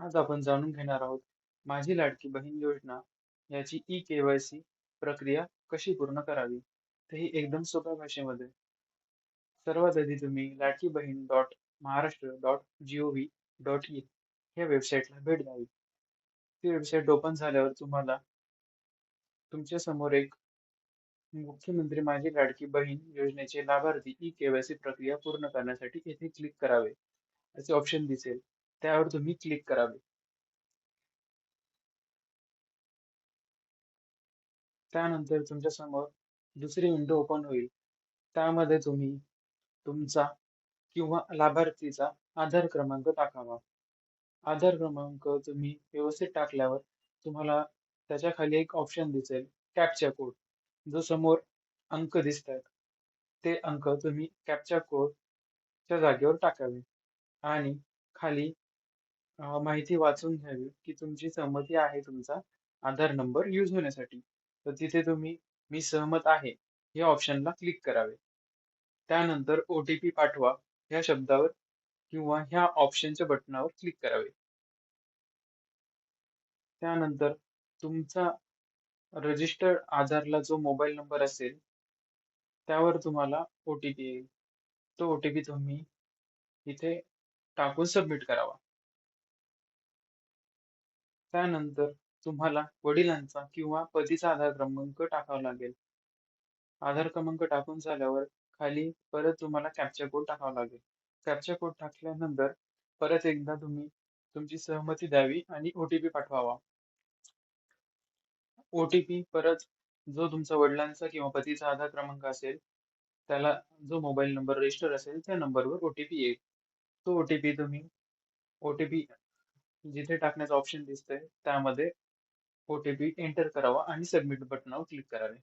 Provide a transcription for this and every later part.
आज आपण जाणून घेणार आहोत माझी लाडकी बहीण योजना याची ई केवायसी प्रक्रिया कशी पूर्ण करावी? तेही एकदम सोप्या भाषेमध्ये. सर्वात आधी तुम्ही Ladki Bahin dot Maharashtra dot G O V dot in या वेबसाईटला भेट द्यावी. ती वेबसाईट ओपन झाल्यावर तुम्हाला तुमच्यासमोर एक मुख्यमंत्री माझी लाडकी बहीण योजनेचे लाभार्थी ई केवायसी प्रक्रिया पूर्ण करण्यासाठी येथे क्लिक करावे. असे ऑप्शन दिसेल. त्यावर तुम्ही क्लिक करावे. त्यानंतर तुमच्यासमोर दुसरी विंडो ओपन होईल. त्यामध्ये तुम्ही तुमचा किंवा लाभार्थीचा आधार क्रमांक टाकावा. आधार क्रमांक तुम्ही व्यवस्थित टाकल्यावर तुम्हाला त्याच्याखाली एक ऑप्शन दिसेल कॅपचा कोड जो समोर अंक दिसत आहेत ते अंक तुम्ही कॅपचा कोडच्या जागेवर टाकावे. आणि खाली माहिती वाचून घ्यावी की तुमची सहमती आहे तुमचा आधार नंबर यूज होण्यासाठी. तर तिथे तुम्ही मी सहमत आहे या ऑप्शनला क्लिक करावे. त्यानंतर ओ टी पी पाठवा ह्या शब्दावर किंवा ह्या ऑप्शनच्या बटनावर क्लिक करावे. त्यानंतर तुमचा रजिस्टर्ड आधारला जो मोबाईल नंबर असेल त्यावर तुम्हाला ओ टी पी येईल तो ओ टी पी तुम्ही इथे टाकून सबमिट करावा. त्यानंतर तुम्हाला वडिलांचा किंवा पतीचा आधार क्रमांक टाकावा लागेल. आधार क्रमांक टाकून झाल्यावर खाली परत तुम्हाला कॅप्चा कोड टाकावा लागेल. कॅप्चा कोड टाकल्यानंतर परत एकदा तुम्ही तुमची सहमती द्यावी आणि ओ टी पी पाठवावा. ओ टी पी परत जो तुमचा वडिलांचा किंवा पतीचा आधार क्रमांक असेल त्याला जो मोबाईल नंबर रजिस्टर असेल त्या नंबरवर ओ टी पी येईल. तो ओ टी पी तुम्ही ओ टी पी जिथे टाकण्याचं ऑप्शन दिसतंय त्यामध्ये ओ टी पी एंटर करावा आणि सबमिट बटनावर क्लिक करावे.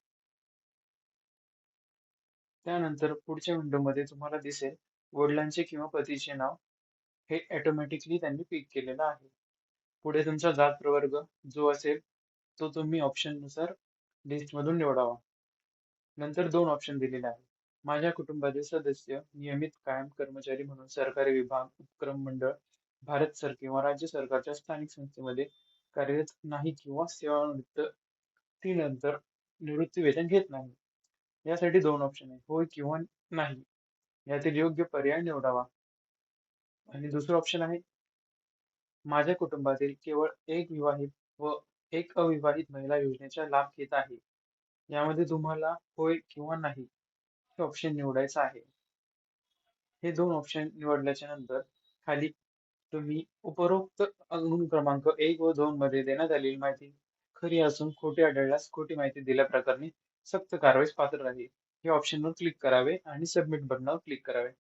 त्यानंतर पुढच्या विंडोमध्ये तुम्हाला दिसेल वडिलांचे किंवा पतीचे नाव हे ऑटोमॅटिकली त्यांनी पिक केलेलं आहे. पुढे तुमचा जात प्रवर्ग जो असेल तो तुम्ही ऑप्शननुसार लिस्टमधून निवडावा. नंतर दोन ऑप्शन दिलेले आहेत. माझ्या कुटुंबातील सदस्य नियमित कायम कर्मचारी म्हणून सरकारी विभाग उपक्रम मंडळ भारत सर किंवा राज्य सरकारच्या स्थानिक संस्थेमध्ये कार्यरत नाही किंवा सेवानिवृत्त ती नंतर निवृत्ती वेतन घेत नाही. यासाठी दोन ऑप्शन आहे होय किंवा नाही. यातील योग्य पर्याय निवडावा. आणि दुसरं ऑप्शन आहे माझ्या कुटुंबातील केवळ एक विवाहित व एक अविवाहित महिला योजनेचा लाभ घेत आहे. यामध्ये तुम्हाला होय किंवा नाही हे ऑप्शन निवडायचं आहे. हे दोन ऑप्शन निवडल्याच्या नंतर खाली तुम्ही उपरोक्त अनुक्रमांक क्रमांक एक व दोन मध्ये देण्यात आलेली माहिती खरी असून खोटी आढळल्यास खोटी माहिती दिल्या प्रकरणी सक्त कारवाईस पात्र राहील. हे ऑप्शनवर क्लिक करावे आणि सबमिट बटणावर क्लिक करावे.